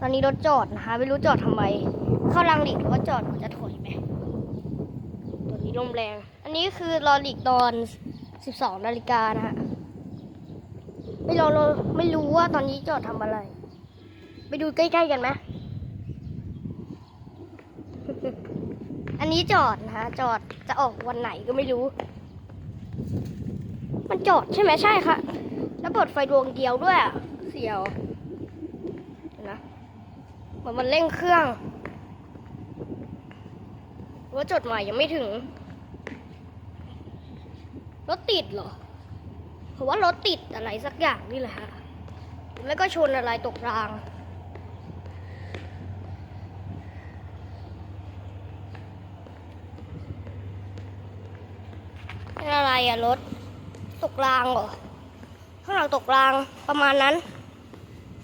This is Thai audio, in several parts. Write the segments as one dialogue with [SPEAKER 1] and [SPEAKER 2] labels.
[SPEAKER 1] ตอนนี้รถจอดนะคะไม่รู้จอดทำไม เข้ารังหลีกหรือว่าจอดมันจะถอยไหมตอนนี้ลมแรง อันนี้คือรอหลีกตอน 12นาฬิกานะฮะไม่รอเราไม่รู้ว่าตอนนี้จอดทำอะไร ไปดูใกล้ๆกันไหมอันนี้จอดนะคะจอดจะออกวันไหนก็ไม่รู้ มันจอดใช่ไหมใช่ค่ะ แล้วเปิดไฟดวงเดียวด้วยอะเสียว มือนมันเร่งเครื่องว่าจดหมายยังไม่ถึง รถติดเหรอผมว่ารถติดอะไรสักอย่างนี่แหละฮะแล้วก็ชนอะไรตกราง เป็นอะไรอะรถ ตกรางเหรอ ข้างหลังตกรางประมาณนั้น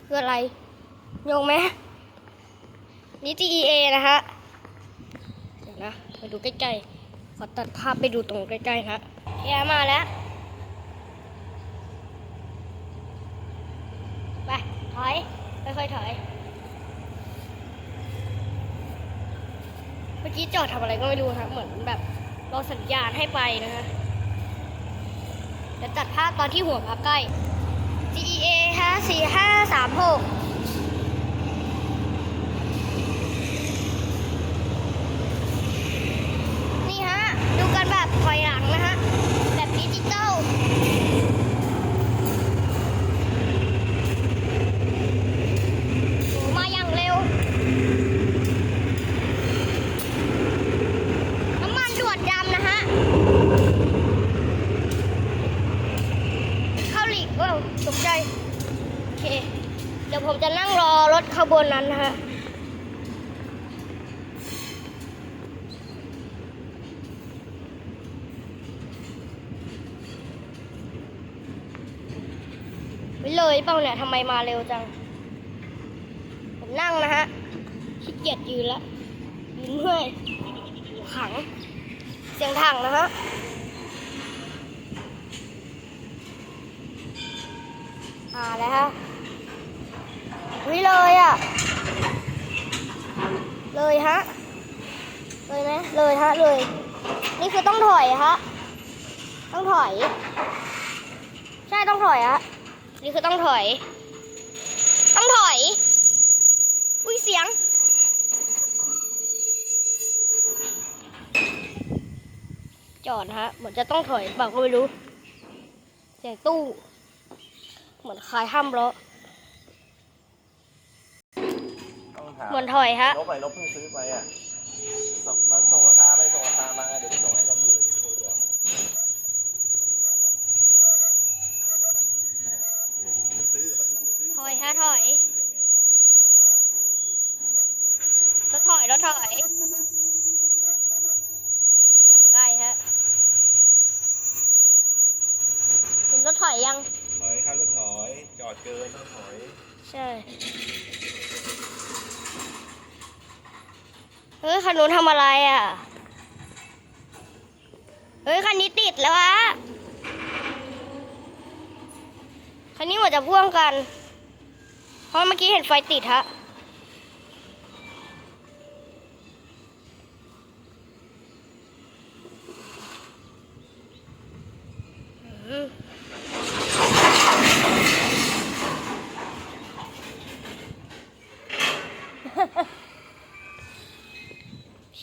[SPEAKER 1] คืออะไรงงไหม นี่ GEA นะฮะ เดี๋ยวนะไปดูใกล้ๆ ขอตัดภาพไปดูตรงใกล้ๆนะเฮียมาแล้ว ไป ถอย ค่อยๆถอย เมื่อกี้จอดทำอะไรก็ไม่รู้คะเหมือนแบบเราสัญญาณให้ไปนะฮะเดี๋วตัดภาพตอนที่หัวพาใกล้ GEA ฮะ4536 ตกใจ โอเค เดี๋ยวผมจะนั่งรอรถขบวนนั้นนะฮะไปเลยเปล่าเนี่ยทำไมมาเร็วจัง ผมนั่งนะฮะขี้เกียจยืนแล้วยืนเมื่อยขัง เสียงถังนะฮะ อ่าแล้วฮะวิเลยอะ เลยฮะ เลยไหมเลยฮะ เลย นี่คือต้องถอยฮะ ต้องถอย ใช่ต้องถอยฮะ นี่คือต้องถอย ต้องถอย อุ้ยเสียงจอดฮะเหมือนจะต้องถอยเปล่าก็ไม่รู้ เสียงตู้ เหมือนคลายห้ามล้อ
[SPEAKER 2] ต้องถาม
[SPEAKER 1] เหมือนถอยฮะ
[SPEAKER 2] ลบไปลบเพิ่งซื้อไปอะส่งมันส่งราคาไม่ส่งราคามาเดี๋ยวพี่ส่งให้ลองดูเดี๋ยวพี่โทรดีกว่าซื้อประตูไปซื้อ
[SPEAKER 1] ถอยฮะถอยรถถอยรถถอย อย่างใกล้ฮะเห็นรถถอยยัง
[SPEAKER 2] ถอยครับรถถอยจอดเกินต้องถอย
[SPEAKER 1] ใช่ เฮ้ยคันนู้นทำอะไรอะ เฮ้ยคันนี้ติดแล้วอะคันนี้เหมือนจะพ่วงกัน เพราะเมื่อกี้เห็นไฟติดฮะ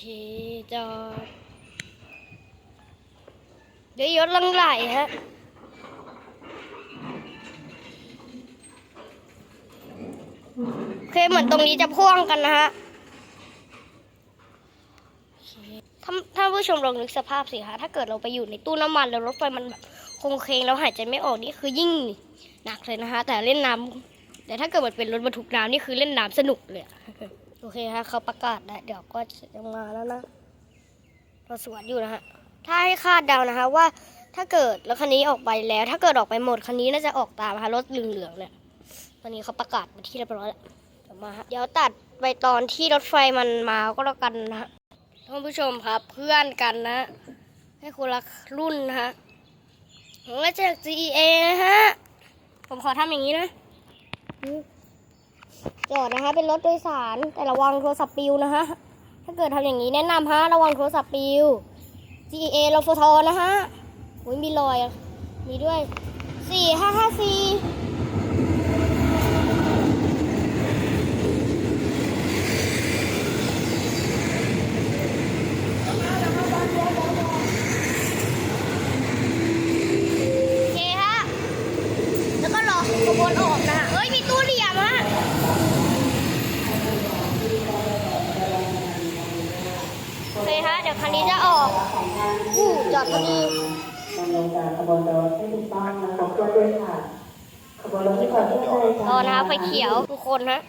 [SPEAKER 1] ชีจอดเดี๋ยวยศลังไหลฮะโอเคเหมือนตรงนี้จะพ่วงกันนะฮะโอเคถ้าถ้าผู้ชมลองนึกสภาพสิคะถ้าเกิดเราไปอยู่ในตู้น้ำมันแล้วรถไฟมันแบบคงเคงแล้วหายใจไม่ออกนี่คือยิ่งหนักเลยนะคะแต่เล่นน้ำแต่ถ้าเกิดมันเป็นรถบรรทุกน้ำนี่คือเล่นน้ำสนุกเลยอะ โอเคฮะเขาประกาศแล้วเดี๋ยวก็จะมาแล้วนะเราสวนอยู่นะฮะถ้าให้คาดเดานะคะว่า ถ้าเกิดรถคันนี้ออกไปแล้ว ถ้าเกิดออกไปหมดคันนี้น่าจะออกตามนะรถเหลืองๆเนี่ยตอนนี้เขาประกาศมาที่เรียบร้อยแล้วเดี๋ยวมาฮะเดี๋ยวตัดไปตอนที่รถไฟมันมาก็แล้วกันนะฮะท่านผู้ชมครับเพื่อนกันนะ ให้คนละรุ่นนะฮะผมมาจาก GEA นะฮะผมขอทำอย่างนี้นะ จอดนะคะเป็นรถโดยสารแต่ระวังโทรศัพท์ปิวนะฮะถ้าเกิดทำอย่างนี้แนะนำฮะระวังโทรศัพท์ปิว GA รฟทนะฮะอุ้ยมีรอยมีด้วยสี่ห้าห้าสี่โอเคฮะแล้วก็รอขบวนออกนะฮะเอ้ย มีตู้เหลี่ยมฮะ โอเค ฮะ เดี๋ยวคันนี้จะออกอู้จอดพอดี
[SPEAKER 3] ดำเนินการขบวนรถให้ถูกต้องนะขอบคุณด้วยค่ะขบวนรถที่ขอที่เลย
[SPEAKER 1] รอนะคะไฟเขียวทุกคนฮะ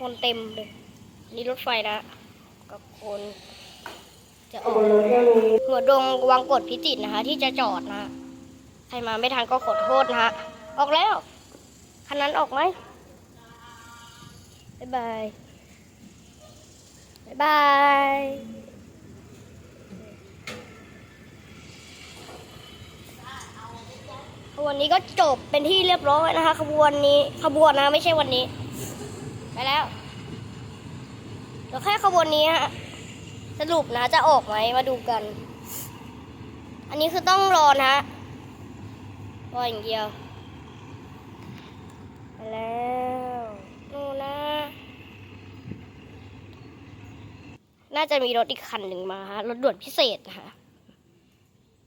[SPEAKER 1] คนเต็มเลย นี่รถไฟนะ กับคนจะออบก
[SPEAKER 3] วนเที่ยวนี้
[SPEAKER 1] หัวดงวังกดพิจิตรนะคะ ที่จะจอดนะใครมาไม่ทันก็ขอโทษนะฮะ ออกแล้วคันนั้นออกไหมบ๊ายบาย บ๊ายบาย ขบ วนนี้ก็จบเป็นที่เรียบร้อยนะคะขบวนนี้ขบวนนะไม่ใช่วันนี้ ไปแล้วเดี๋ยวแค่ขบวนนี้ฮะสรุปนะจะออกไหมมาดูกัน อันนี้คือต้องรอนะฮะรออย่างเดียวไปแล้วนู่นนะ น่าจะมีรถอีกคันหนึ่งมาฮะรถด่วนพิเศษนะคะ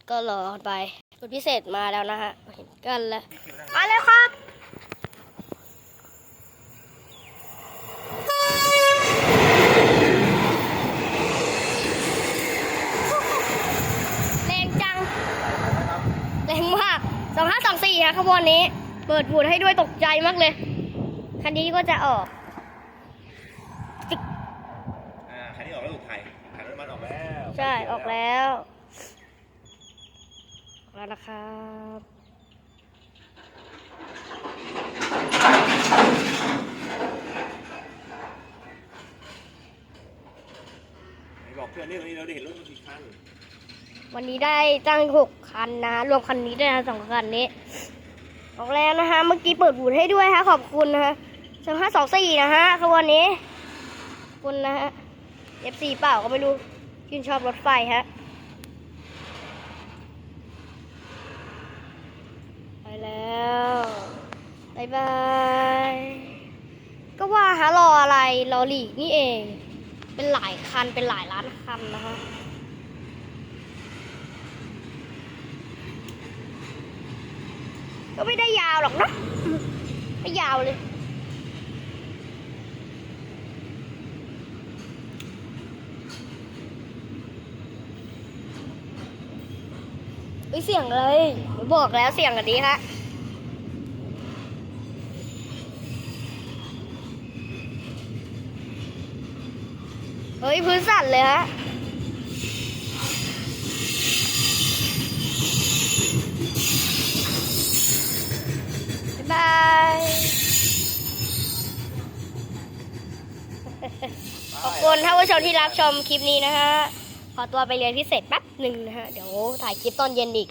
[SPEAKER 1] ก็รอไป รถพิเศษมาแล้วนะฮะเห็นกันแล้วมาเลยครับแรงจังแรงมากสองห้าสองสี่ฮะขบวนนี้ เปิดผูดให้ด้วยตกใจมากเลย คันนี้ก็จะออก
[SPEAKER 2] อ่าคันนี้ออกแล้วถูกไทยคันน้ำมันออกแล้ว
[SPEAKER 1] ใช่ออกแล้ว ออกแล้วนะครับ
[SPEAKER 2] ไหนบอกเพื่อนนี่ตรงนี้เราได้เห็นรถกี่คัน
[SPEAKER 1] วันนี้ได้ตั้งหกคันนะรวมคันนี้ด้วยนะสองคันนี้ออกแล้วนะคะเมื่อกี้เปิดบูธให้ด้วยฮะขอบคุณนะฮะสองห้าสองสี่นะฮะขบวนนี้ขอบคุณนะฮะ F4 เปล่าก็ไม่รู้ชื่นชอบรถไฟฮะ ไป แล้วบายบาย ก็ว่าฮะรออะไร รอหลีกนี่เอง เป็นหลายคัน เป็นหลายล้านคันนะฮะก็ไม่ได้ยาวหรอกนะไม่ยาวเลยเฮ้ยเสียงเลยบอกแล้วเสียงอันนี้ฮะ เฮ้ย พื้นสั่นเลยฮะบ๊ายบายขอบคุณท่านผู้ชมที่รับชมคลิปนี้นะฮะ ขอตัวไปเรียนพิเศษแป๊บหนึ่งนะฮะ เดี๋ยวถ่ายคลิปตอนเย็นอีก